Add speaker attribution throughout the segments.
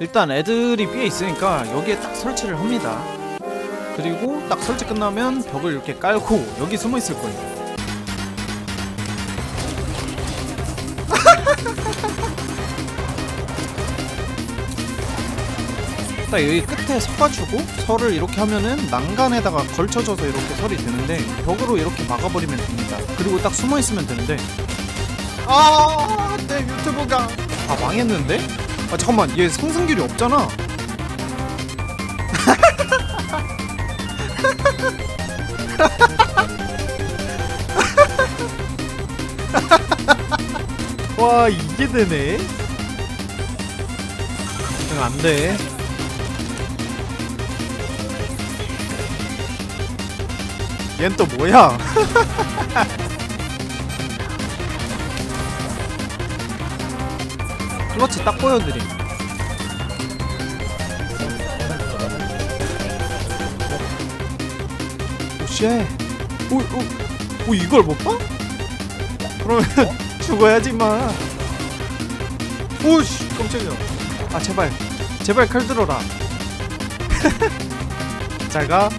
Speaker 1: 일단 애들이 B에 있으니까 여기에 딱 설치를 합니다. 그리고 딱 설치 끝나면 벽을 이렇게 깔고 여기 숨어 있을 거예요. 딱 여기 끝에 서가지고 설을 이렇게 하면은 난간에다가 걸쳐져서 이렇게 설이 되는데 벽으로 이렇게 막아버리면 됩니다. 그리고 딱 숨어 있으면 되는데 아, 내 유튜브가 아 망했는데? 아 잠깐만 얘 상승률이 없잖아. 와 이게 되네. 응, 안 돼. 얜 또 뭐야? 클러치 딱 보여드림. 오쉣. 오, 오, 오, 이걸 못 봐? 그러면 죽어야지 마. 오씨, 깜짝이야. 아 제발, 제발 칼 들어라. 잘 가.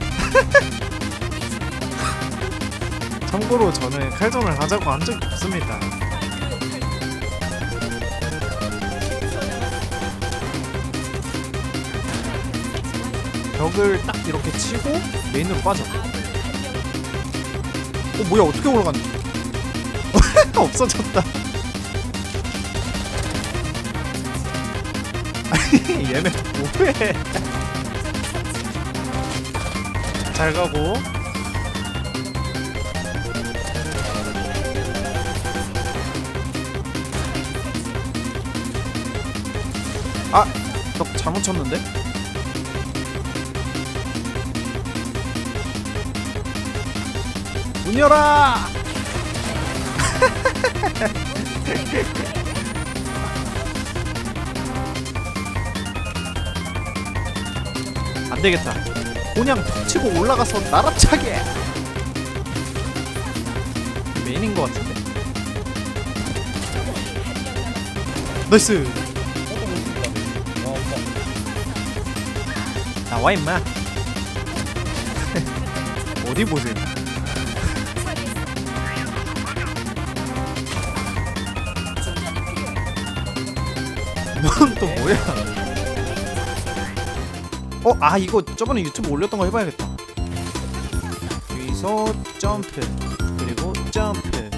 Speaker 1: 참고로 저는 칼전을 하자고 한 적이 없습니다. 벽을 딱 이렇게 치고 메인으로 빠져. 어 뭐야 어떻게 올라갔니? 없어졌다. 아니 얘네 뭐해? 잘 가고. 아, 너 잘못 쳤는데? 문 열어! 안 되겠다. 그냥 툭 치고 올라가서 나라차게. 메인인 것 같은데. 나이스. 나와 임마. 어디 보세요. 넌또 뭐야? 어, 아 이거 저번에 유튜브 올렸던 거 해봐야겠다. 여기서 점프 그리고 점프.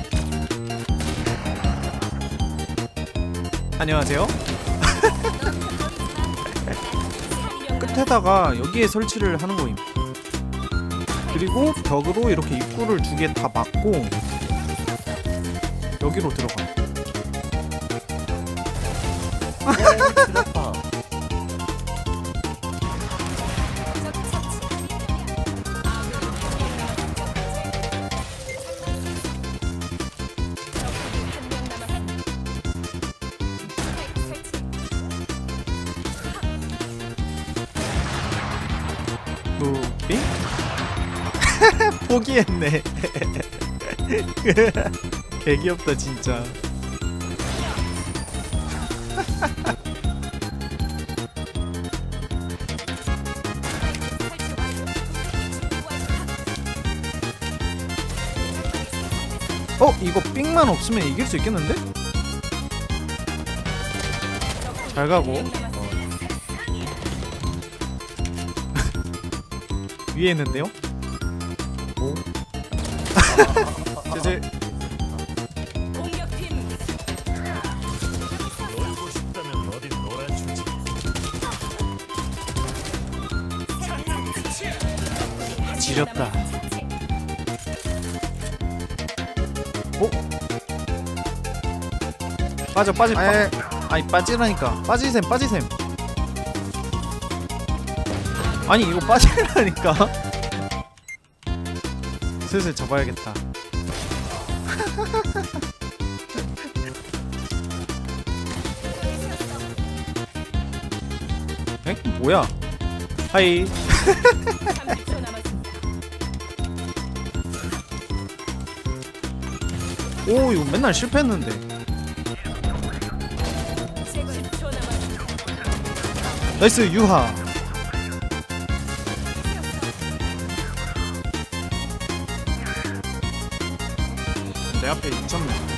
Speaker 1: 안녕하세요. 끝에다가 여기에 설치를 하는 거임. 그리고 벽으로 이렇게 입구를 두 개 다 막고 여기로 들어가. 무빙? 포기했네. 개귀엽다 진짜. 어 이거 삥만 없으면 이길 수 있겠는데? 잘 가고 어. 위에 있는데요? 오. 제제 지렸다. 오. 빠져 빠져. 아, 아니 빠지라니까. 빠지셈 빠지셈. 아니 이거 빠지라니까. 슬슬 접어야겠다. 에? 뭐야? 하이. 오 이거 맨날 실패했는데. 나이스 유하. 내 앞에 2천명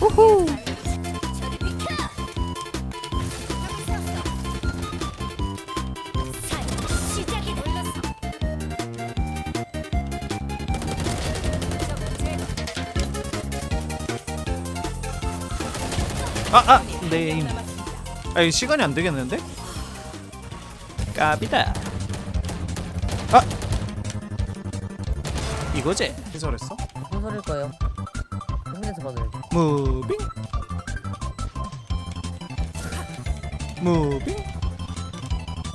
Speaker 1: 우후. 아 아 네임 아 이거 시간이 안 되겠는데? 까비다. 아! 이거지? 해설했어?
Speaker 2: 무슨 소리일 거예요? 흥에서 받을
Speaker 1: 무빙? 무빙?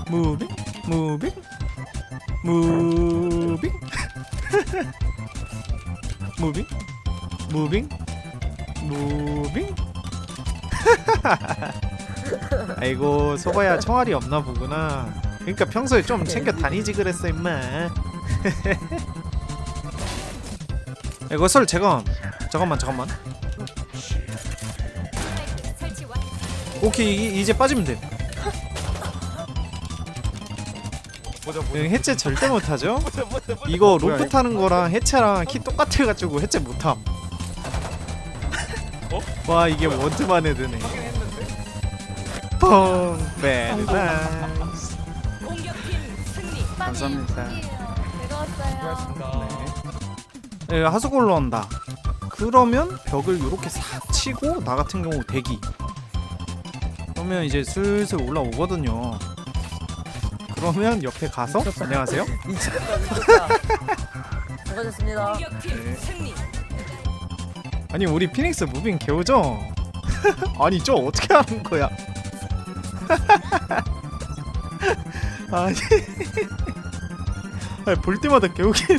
Speaker 1: 무빙? 무빙? 무빙? 무빙? 무빙? 무빙 아이고 소바야 총알이 없나 보구나. 그러니까 평소에 좀 챙겨 다니지 그랬어 임마. 이거 설 제가 잠깐만 잠깐만. 오케이 이, 이제 빠지면 돼.
Speaker 3: 보자
Speaker 1: 응, 해체 절대 못하죠? 이거 로프 타는 거랑 해체랑 키 똑같아가지고 해체 못함.
Speaker 3: 어?
Speaker 1: 와 이게 원투만 헤드네 펑 베리 나이스
Speaker 4: 공격팀 승리.
Speaker 1: 감사합니다
Speaker 4: 왔어요.
Speaker 1: 네. 예, 하수구 올라온다 그러면 벽을 이렇게 싹 치고 나 같은 경우 대기 그러면 이제 슬슬 올라오거든요 그러면 옆에 가서 안녕하세요
Speaker 2: 미쳤다 수고하셨습니다
Speaker 4: 공격팀
Speaker 1: 네.
Speaker 4: 승리.
Speaker 1: 아니 우리 피닉스 무빙 개우죠? 아니 저 어떻게 하는 거야? 아니. 아니, 볼 때마다 개우기네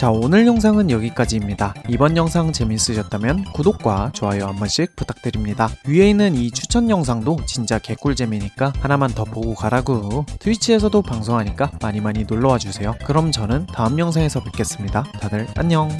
Speaker 1: 자 오늘 영상은 여기까지입니다. 이번 영상 재밌으셨다면 구독과 좋아요 한 번씩 부탁드립니다. 위에 있는 이 추천 영상도 진짜 개꿀잼이니까 하나만 더 보고 가라고 트위치에서도 방송하니까 많이 많이 놀러와 주세요. 그럼 저는 다음 영상에서 뵙겠습니다. 다들 안녕